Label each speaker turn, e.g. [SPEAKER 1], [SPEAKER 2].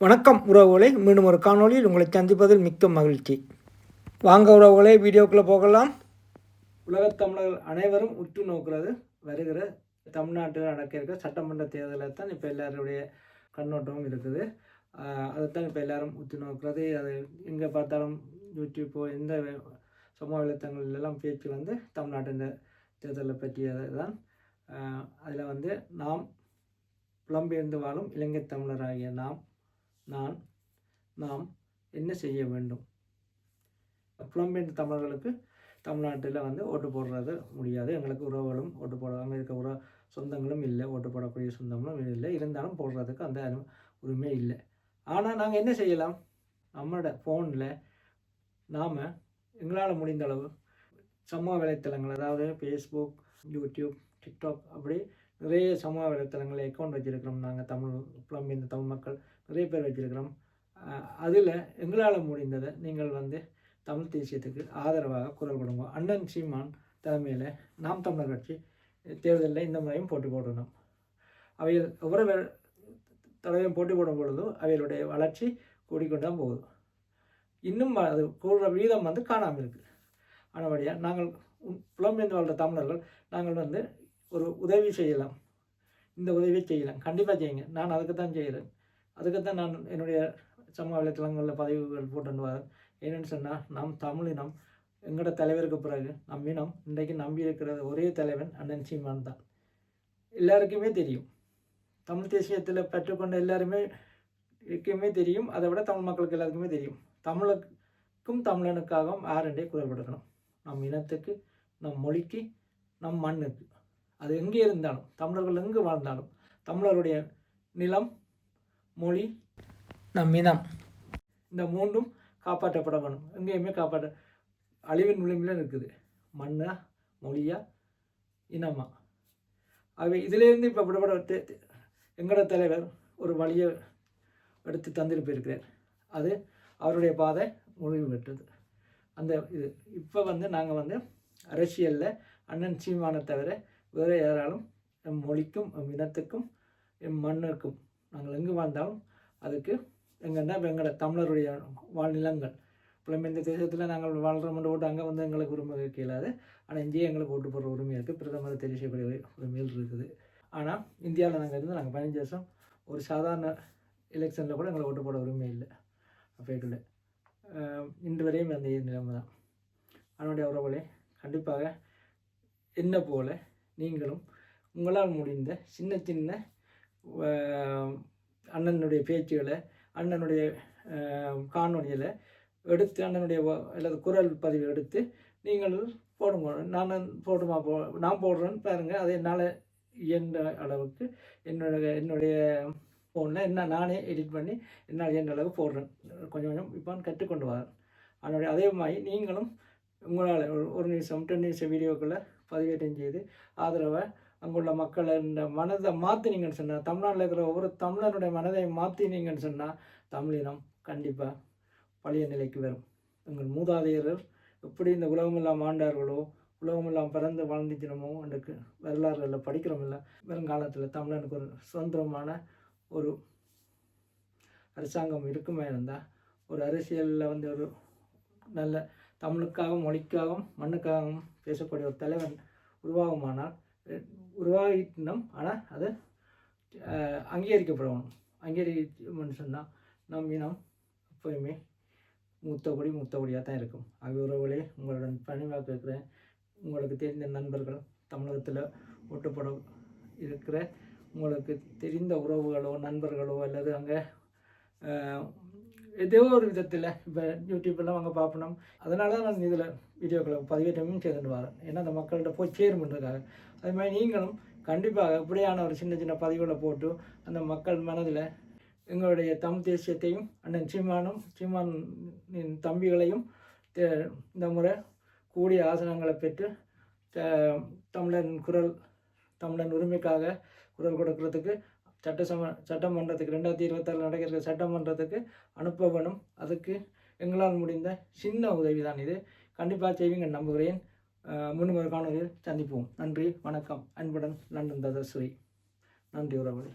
[SPEAKER 1] வணக்கம் உறவுகளை மீண்டும் ஒரு காணொளியில் உங்களை சந்திப்பதில் மிக்க மகிழ்ச்சி. வாங்க உறவுகளை வீடியோக்குள்ளே போகலாம். உலகத் தமிழர்கள் அனைவரும் உற்று நோக்கிறது வருகிற தமிழ்நாட்டில் நடக்க இருக்கிற சட்டமன்ற தேர்தலில் தான் இப்போ எல்லாருடைய கண்ணோட்டமும் இருக்குது. அதைத்தான் இப்போ எல்லாரும் உற்று நோக்கிறது. அது எங்கே பார்த்தாலும் யூடியூப்போ எந்த சமூக வலைத்தளங்களெல்லாம் பேச்சு வந்து தமிழ்நாட்டின் தேர்தலை பற்றியது தான் அதில் வந்து நாம் புலம்பெயர்ந்து வாழும் இலங்கை தமிழராகிய நாம் நான் நாம் என்ன செய்ய வேண்டும்? புலம்பெயர்ந்த தமிழர்களுக்கு தமிழ்நாட்டில் வந்து ஓட்டு போடுறது முடியாது. எங்களுக்கு உறவுகளும் ஓட்டு போட அங்கே உற சொந்தங்களும் இல்லை. ஓட்டு போடக்கூடிய சொந்தங்களும் இல்லை. இருந்தாலும் போடுறதுக்கு அந்த உரிமை இல்லை. ஆனால் நாங்கள் என்ன செய்யலாம்? நம்மளோட ஃபோனில் நாம் எங்களால் முடிந்த அளவு சமூக வலைத்தளங்கள் அதாவது ஃபேஸ்புக் யூடியூப் டிக்டாக் அப்படி நிறைய சமூக வலைத்தளங்களில் அக்கௌண்ட் வச்சுருக்கிறோம். நாங்கள் தமிழ் புலம்பெயர்ந்த தமிழ் மக்கள் நிறைய பேர் வச்சுருக்கிறோம். அதில் எங்களால் முடிந்ததை நீங்கள் வந்து தமிழ் தேசியத்துக்கு ஆதரவாக குரல் கொடுங்க. அண்ணன் சீமான் தலைமையில் நாம் தமிழர் கட்சி தேர்தலில் இந்த முறையும் போட்டி போடணும். அவையில் ஒவ்வொரு வே- போட்டி போடும் பொழுது அவைகளுடைய வளர்ச்சி கூடிக்கொண்டு தான் போகுது. இன்னும் அது கூடுற வீதம் வந்து காணாமல் இருக்குது ஆனபடியாக நாங்கள் புலம்பெயர்ந்து வாழ்கிற தமிழர்கள் நாங்கள் வந்து ஒரு உதவி செய்யலாம். இந்த உதவியை செய்யலாம். கண்டிப்பாக செய்யுங்க. நான் அதுக்கு தான் செய்கிறேன் அதுக்கு தான் நான் என்னுடைய சமூக வலைத்தளங்களில் பதிவுகள் போட்டு வரேன் என்னென்னு சொன்னால் நாம் தமிழினம் எங்களோட தலைவருக்கு பிறகு நம் இனம் இன்றைக்கு நம்பி இருக்கிற ஒரே தலைவன் அண்ணன் சீமான் தான். எல்லாருக்குமே தெரியும். தமிழ் தேசியத்தில் பெற்றுக்கொண்ட எல்லாருமே இருக்குமே தெரியும். அதை விட தமிழ் மக்களுக்கு எல்லாருக்குமே தெரியும். தமிழுக்கும் தமிழனுக்காகவும் ஆரண்டே குரல் கொடுக்கணும். நம் இனத்துக்கு நம் மொழிக்கு நம் மண்ணுக்கு. அது எங்கே இருந்தாலும் தமிழர்கள் எங்கு வாழ்ந்தாலும் தமிழருடைய நிலம் மொழி நம் இனம் இந்த மூன்றும் காப்பாற்றப்பட வேணும் எங்கேயுமே காப்பாற்ற அழிவின் விளிம்பில் இருக்குது. மண்ணா மொழியா இனமா? ஆகவே இதிலேருந்து இப்போ விடுபட எங்களோட தலைவர் ஒரு வழியை எடுத்து தந்திருப்பிருக்கிறார். அது அவருடைய பாதை முடிவு பெற்றது அந்த இது இப்போ வந்து நாங்கள் வந்து அரசியலில் அண்ணன் சீமானை தவிர வேறு யாராலும் எம் மொழிக்கும் எம் இனத்துக்கும் எம் மண்ணுக்கும் நாங்கள் எங்கு வாழ்ந்தாலும் அதுக்கு எங்கன்னா இப்போ எங்களோட தமிழருடைய வாழ்நிலங்கள். புலம்பெயர்ந்த தேசத்தில் நாங்கள் வாழ்கிறோம் ஓட்டு அங்கே வந்து எங்களுக்கு உரிமை கேளாது. ஆனால் இங்கேயே எங்களுக்கு ஓட்டு போடுற உரிமை இருக்குது பிரதமர் தெரிவு செய்யக்கூடிய உரிமைகள் இருக்குது. ஆனால் இந்தியாவில் நாங்கள் இருந்து நாங்கள் பதினஞ்சு வருஷம் ஒரு சாதாரண எலெக்ஷனில் கூட எங்களுக்கு ஓட்டு போட உரிமை இல்லை. அப்பேக்குள்ள இன்று வரையும் அந்த நிலைமை தான் அதனுடைய உறவுகளே கண்டிப்பாக என்ன போல நீங்களும் உங்களால் முடிந்த சின்ன சின்ன அண்ணனுடைய பேச்சுகளை அண்ணனுடைய காணொலியில் எடுத்து அண்ணனுடைய அல்லது குரல் பதிவு எடுத்து நீங்கள் போடுங்க. நான் போடுமா? போ நான் போடுறேன்னு பாருங்கள் அது என்னால் என்ற அளவுக்கு என்னோட என்னுடைய ஃபோனில் என்ன நானே எடிட் பண்ணி என்னால் என்ற அளவுக்கு போடுறேன். கொஞ்சம் கொஞ்சம் இப்போ கற்றுக்கொண்டு வரேன் அதனுடைய அதே மாதிரி நீங்களும் உங்களால் ஒரு ஒரு நிமிஷம் டென் நிமிஷம் வீடியோக்குள்ளே பதிவேற்றம் செய்து ஆதரவை அங்குள்ள மக்களை இந்த மனதை மாற்றினீங்கன்னு சொன்னால் தமிழ்நாட்டில் இருக்கிற ஒவ்வொரு தமிழனுடைய மனதை மாற்றினீங்கன்னு சொன்னால் தமிழினம் கண்டிப்பாக பழைய நிலைக்கு வரும். எங்கள் மூதாதையர்கள் எப்படி இந்த உலகமெல்லாம் ஆண்டார்களோ உலகமெல்லாம் பிறந்து வாழ்ந்துச்சினமோ அன்றைக்கு வரலாறுகளில் படிக்கிறோமில்ல வருங்காலத்தில் தமிழனுக்கு ஒரு சுதந்திரமான ஒரு அரசாங்கம் இருக்குமே இருந்தால் ஒரு அரசியலில் வந்து ஒரு நல்ல தமிழுக்காகவும் மொழிக்காகவும் மண்ணுக்காகவும் பேசக்கூடிய ஒரு தலைவன் உருவாகுமானால் உருவாகிட்டோம் ஆனால் அது அங்கீகரிக்கப்படணும். அங்கீகரிக்கணும்னு சொன்னால் நம் இனம் எப்போயுமே மூத்த கொடி மூத்த கொடியாக தான் இருக்கும். ஆகிய உறவுகளே உங்களுடன் பணிவாக இருக்கிறேன் உங்களுக்கு தெரிந்த நண்பர்கள் தமிழகத்தில் ஓட்டுப்பட இருக்கிற உங்களுக்கு தெரிந்த உறவுகளோ நண்பர்களோ அல்லது அங்கே ஏதோ ஒரு விதத்தில் இப்போ யூடியூப்லாம் அங்கே பார்ப்பணும் அதனால தான் நான் இதில் வீடியோக்களை பதிவேற்றமும் சேர்ந்துட்டு வரேன். ஏன்னா அந்த மக்கள்கிட்ட போய் சேருமன்றதுக்காக அது மாதிரி நீங்களும் கண்டிப்பாக இப்படியான ஒரு சின்ன சின்ன பதிவுகளை போட்டு அந்த மக்கள் மனதில் எங்களுடைய தம் தேசியத்தையும் அண்ணன் சீமானும் சீமானின் தம்பிகளையும் தே- இந்த முறை கூடிய ஆசனங்களை பெற்று தமிழன் குரல் தமிழன் உரிமைக்காக குரல் கொடுக்கறதுக்கு சட்டசம சட்டமன்றத்துக்கு ரெண்டாயிரத்தி இருபத்தாறு நடக்கிற சட்டமன்றத்துக்கு அனுப்ப வேணும் அதுக்கு எங்களால் முடிந்த சின்ன உதவி தான் இது. கண்டிப்பாக செய்வீங்க நம்புகிறேன். முன்னுமொரு காணொலியில் சந்திப்போம். நன்றி வணக்கம். அன்புடன் லண்டன் ததஸ்ரீ நன்றி உறவுகளே.